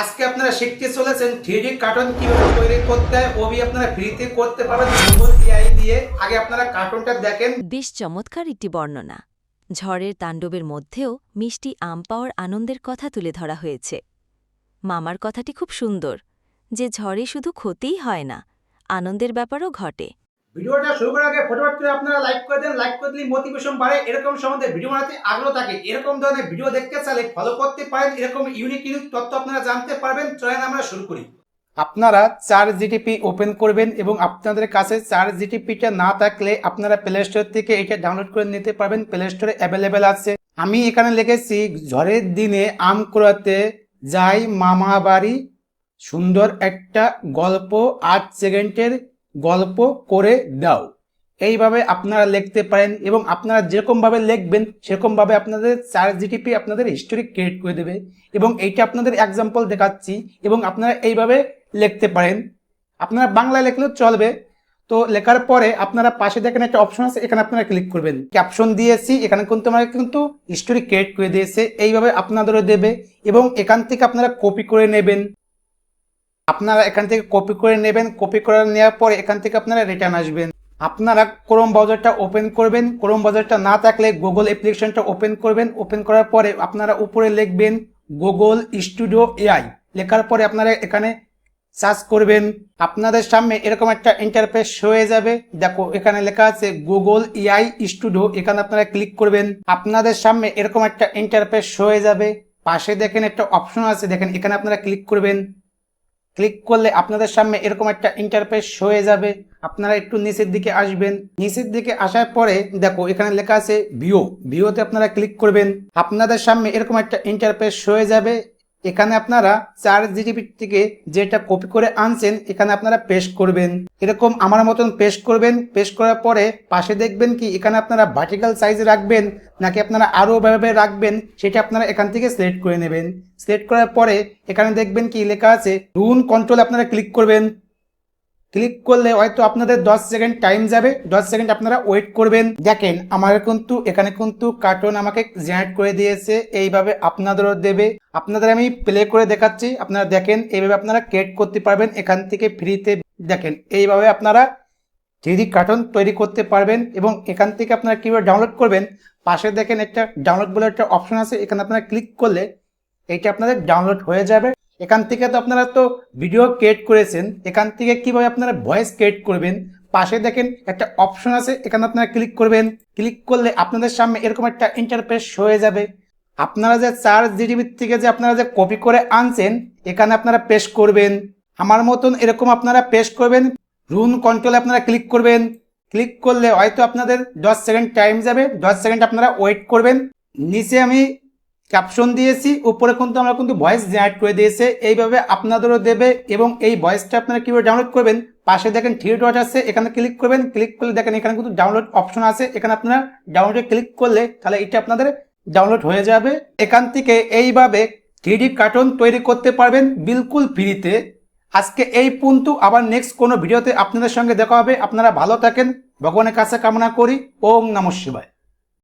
আজকে আপনারা শিখতে চলেছেন থ্রি কার্টুন কীভাবে তৈরি করতে হয় ওবি আপনারা ফ্রিতে করতে পারবেন। গুগল এআই দিয়ে। আগে আপনারা কার্টুনটা দেখেন। বেশ চমৎকার একটি বর্ণনা। ঝড়ের তাণ্ডবের মধ্যেও মিষ্টি আম পাওয়ার আনন্দের কথা তুলে ধরা হয়েছে। মামার কথাটি খুব সুন্দর। যে ঝড়ে শুধু ক্ষতিই হয় না, আনন্দের ব্যাপারও ঘটে। ভিডিওটা শুরু করার আগে ফটোফট করে আপনারা লাইক করে দেন লাইক করে দিলে মোটিভেশন বাড়ে, এরকম সম্বন্ধে ভিডিও বানাতে আগ্রহ থাকে। এরকম ধরনের ভিডিও দেখতে চাইলে ফলো করতে পারেন, এরকম ইউনিক ইউনিক তথ্য আপনারা জানতে পারবেন। চলেন আমরা শুরু করি। আপনারা চার জিটিপি ওপেন করবেন এবং আপনাদের কাছে চার জিটিপিটা না থাকলে আপনারা প্লে স্টোর থেকে এটা ডাউনলোড করে নিতে পারবেন। প্লে স্টোরে অ্যাভেলেবেল আছে। আমি এখানে লিখেছি, ঝড়ের দিনে আম কুড়াতে যাই মামা বাড়ি সুন্দর একটা গল্প আট সেকেন্ডের গল্প করে দাও। এইভাবে আপনারা লিখতে পারেন এবং আপনারা যেরকমভাবে লিখবেন, সেরকমভাবে আপনাদের চার জিটিপি আপনাদের হিস্টোরি ক্রিয়েট করে দেবে এবং এইটা আপনাদের এক্সাম্পল দেখাচ্ছি এবং আপনারা এইভাবে লিখতে পারেন। আপনারা বাংলায় লিখলেও চলবে। তো লেখার পরে আপনারা পাশে দেখেন একটা অপশন আছে, এখানে আপনারা ক্লিক করবেন। ক্যাপশন দিয়েছি, এখানে কিন্তু আমাকে কিন্তু হিস্টোরি ক্রিয়েট করে দিয়েছে, এইভাবে আপনাদেরও দেবে এবং এখান থেকে আপনারা কপি করে নেবেন। আপনারা এখান থেকে কপি করে নেবেন কপি করে নেওয়ার পরে এখান থেকে আপনারা রিটার্ন আসবেন। আপনারা ক্রোম ব্রাউজারটা ওপেন করবেন। ক্রোম ব্রাউজারটা না থাকলে গুগল অ্যাপ্লিকেশনটা ওপেন করবেন। ওপেন করার পরে আপনারা উপরে লিখবেন গুগল স্টুডিও এআই লেখার পরে আপনারা এখানে সার্চ করবেন। আপনাদের সামনে এরকম একটা ইন্টারফেস হয়ে যাবে। দেখো, এখানে লেখা আছে গুগল এআই স্টুডিও এখানে আপনারা ক্লিক করবেন। আপনাদের সামনে এরকম একটা ইন্টারফেস হয়ে যাবে। পাশে দেখেন একটা অপশন আছে। দেখেন, এখানে আপনারা ক্লিক করবেন। ক্লিক করলে আপনাদের সামনে এরকম একটা ইন্টারফেস হয়ে যাবে। আপনারা একটু নিচের দিকে আসবেন। নিচের দিকে আসার পরে দেখো, এখানে লেখা আছে ভিও ভিওতে আপনারা ক্লিক করবেন। আপনাদের সামনে এরকম একটা ইন্টারফেস হয়ে যাবে। এখানে আপনারা চার জিডিপি থেকে যেটা কপি করে আনছেন, এখানে আপনারা পেস্ট করবেন। এরকম আমার মতন পেস্ট করবেন পেস্ট করার পরে পাশে দেখবেন কি, এখানে আপনারা ভার্টিক্যাল সাইজ রাখবেন, নাকি আপনারা আরও ভাবে রাখবেন, সেটা আপনারা এখান থেকে সিলেক্ট করে নেবেন। সিলেক্ট করার পরে এখানে দেখবেন কি লেখা আছে রুন কন্ট্রোল আপনারা ক্লিক করবেন। ক্লিক করলে হয়তো আপনাদের দশ সেকেন্ড টাইম যাবে। দশ সেকেন্ড আপনারা ওয়েট করবেন। দেখেন, আমার কিন্তু, এখানে কিন্তু কার্টুন আমাকে জেনারেট করে দিয়েছে। এইভাবে আপনাদেরও দেবে। আপনাদের আমি প্লে করে দেখাচ্ছি। আপনারা দেখেন, এইভাবে আপনারা ক্রিয়েট করতে পারবেন। এখান থেকে ফ্রিতে দেখেন, এইভাবে আপনারা থ্রি কার্টুন তৈরি করতে পারবেন এবং এখান থেকে আপনারা কীভাবে ডাউনলোড করবেন, পাশে দেখেন একটা ডাউনলোড বলে একটা অপশন আছে। এখানে আপনারা ক্লিক করলে এইটা আপনাদের ডাউনলোড হয়ে যাবে। এখান থেকে তো আপনারা তো ভিডিও ক্রিয়েট করেছেন, এখান থেকে কীভাবে আপনারা ভয়েস ক্রিয়েট করবেন, পাশে দেখেন একটা অপশন আছে, এখানে আপনারা ক্লিক করবেন। ক্লিক করলে আপনাদের সামনে এরকম একটা ইন্টারফেস হয়ে যাবে। আপনারা যে চার জিডিবির থেকে যে আপনারা যে কপি করে আনছেন, এখানে আপনারা পেস্ট করবেন। আমার মতন এরকম আপনারা পেস্ট করবেন রুন কন্ট্রোলে আপনারা ক্লিক করবেন। ক্লিক করলে হয়তো আপনাদের দশ সেকেন্ড টাইম যাবে, দশ সেকেন্ড আপনারা ওয়েট করবেন। নিচে আমি ক্যাপশন দিয়েছি, উপরে কিন্তু আমরা কিন্তু ভয়েস জেনারেট করে দিয়েছে, এইভাবে আপনাদেরও দেবে এবং এই ভয়েসটা আপনারা কীভাবে ডাউনলোড করবেন, পাশে দেখেন থ্রি ডট আছে, এখানে ক্লিক করবেন ক্লিক করলে দেখেন এখানে কিন্তু ডাউনলোড অপশন আছে, এখানে আপনারা ডাউনলোডে ক্লিক করলে তাহলে এটা আপনাদের ডাউনলোড হয়ে যাবে। এখান থেকে এইভাবে থ্রি কার্টুন তৈরি করতে পারবেন বিলকুল ফ্রিতে আজকে এই পুন্তু আবার নেক্সট কোনো ভিডিওতে আপনাদের সঙ্গে দেখা হবে। আপনারা ভালো থাকেন, ভগবানের কাছে কামনা করি, ওম নমঃ শিবায়।